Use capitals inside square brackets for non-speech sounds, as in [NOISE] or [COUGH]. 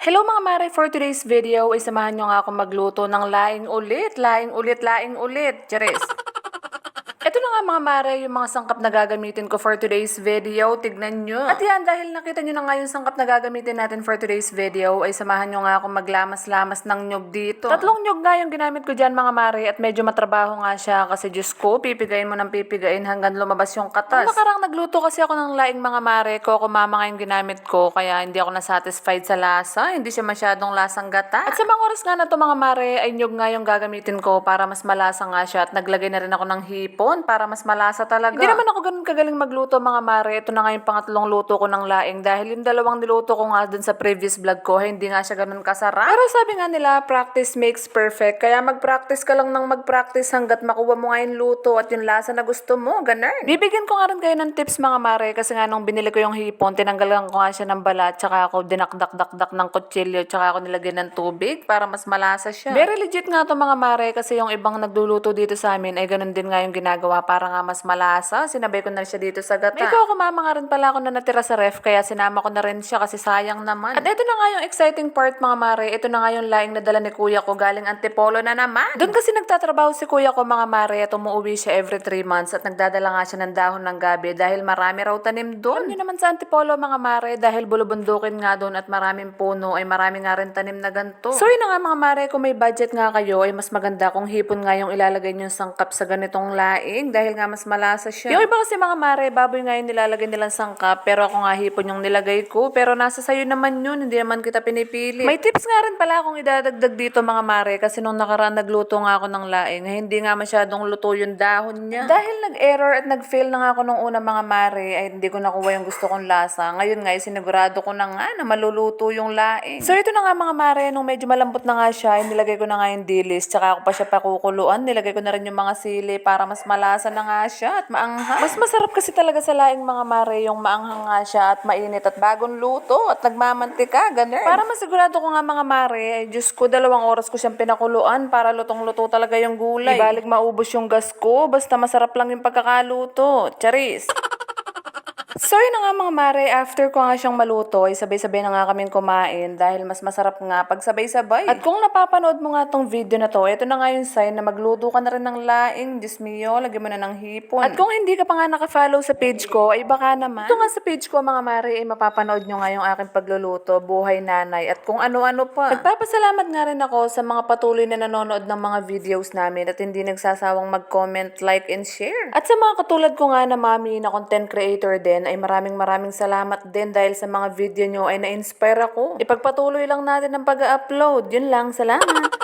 Hello mga mare, for today's video ay samahan nyo nga ako magluto ng laing ulit, laing ulit, laing ulit. Charis. [LAUGHS] Ito na nga mga mare, yung mga sangkap na gagamitin ko for today's video. Tignan nyo. At yan, dahil nakita nyo na nga yung sangkap na gagamitin natin for today's video, ay samahan nyo nga ako maglamas-lamas ng nyog dito. Tatlong nyog nga yung ginamit ko dyan mga mare at medyo matrabaho nga siya kasi Diyos ko, pipigayin mo ng pipigayin hanggang lumabas yung katas. Nung nakarang nagluto kasi ako ng laing mga mare ko, kumama nga yung ginamit ko, kaya hindi ako nasatisfied sa lasa. Hindi siya masyadong lasang gata. At sa mga oras nga na to mga mare, ay nyog nga yung gagamitin ko para mas malasa nga siya at naglagay na rin ako ng hipon para mas malasa talaga. Hindi naman ako ganun kagaling magluto mga mare. Ito na nga yung pangatlong luto ko ng laing dahil yung dalawang niluto ko nga dun sa previous vlog ko, hindi nga siya ganun kasarap. Pero sabi nga nila, practice makes perfect. Kaya mag-practice ka lang ng mag-practice hanggat makuha mo nga yung luto at yung lasa na gusto mo. Ganun. Bibigyan ko nga rin kayo ng tips mga mare kasi nga nung binili ko yung hipon, tinanggalan ko nga siya ng balat tsaka ako dinakdak-dakdak ng kutsilyo tsaka ako nilagyan ng tubig para mas malasa siya. Very legit nga to mga mare kasi yung ibang nagluluto dito sa amin ay ganun din nga yung ginagawa para nga mas malasa. Sinabay ko na siya dito sa gata. May ikaw kumama nga rin pala ako na natira sa ref kaya sinama ko na rin siya kasi sayang naman. At ito na nga yung exciting part mga mare. Ito na nga yung laing na dala ni kuya ko galing Antipolo na naman. Doon kasi nagtatrabaho si kuya ko mga mare at umuwi siya every 3 months at nagdadala nga siya ng dahon ng gabi dahil marami raw tanim doon. Alam naman sa Antipolo mga mare dahil bulubundukin nga doon at maraming puno ay marami nga rin tanim na ganito. So yun na nga mga mare kung may budget nga kayo ay mas maganda kung hipon nga yung ilalagay niyo sangkap sa ganitong laing dahil nga mas malasa siya. Yung iba kasi mga mare baboy nga yung nilalagay nilang sangkap pero ako nga hipon yung nilagay ko pero nasa sayo naman yun hindi naman kita pinipili. May tips nga rin pala akong idadagdag dito mga mare kasi nung nakaraan nagluto nga ako ng laing hindi nga masyadong luto yung dahon niya. Dahil nag-error at nag-fail na nga ako nung una mga mare ay hindi ko nakuha yung gusto kong lasa. Ngayon nga sinigurado ko na nga na maluluto yung laing. So ito na nga mga mare nung medyo malambot na nga siya ay nilagay ko na nga yung dilis tsaka ako pa siya pakukuluan. Nilagay ko na rin yung mga sili para mas malasa na nga siya at maanghang. Mas masarap kasi talaga sa laing mga mare yung maanghang nga siya at mainit at bagong luto at nagmamantika, ganun. Para masigurado ko nga mga mare, ay Diyos ko, dalawang oras ko siyang pinakuluan para lutong-luto talaga yung gulay. Ibalik maubos yung gas ko, basta masarap lang yung pagkakaluto. Charis! So yun na nga mga mare, after ko nga siyang maluto, ay sabay-sabay na nga kaming kumain dahil mas masarap nga pag sabay-sabay. At kung napapanood mo nga tong video na to, ito na nga yung sign na magluto ka na rin ng laing, Diyos mio, lagyan mo na ng hipon. At kung hindi ka pa nga nakafollow sa page ko, ay baka naman. Ito nga sa page ko mga mare, ay mapapanood nyo nga yung aking pagluluto, buhay nanay, at kung ano-ano pa. Nagpapasalamat nga rin ako sa mga patuloy na nanonood ng mga videos namin at hindi nagsasawang mag-comment, like, and share. At sa mga katulad ko nga na mami na content creator din, ay maraming maraming salamat din dahil sa mga video nyo ay na-inspire ako. Ipagpatuloy lang natin ang pag-upload. Yun lang, salamat!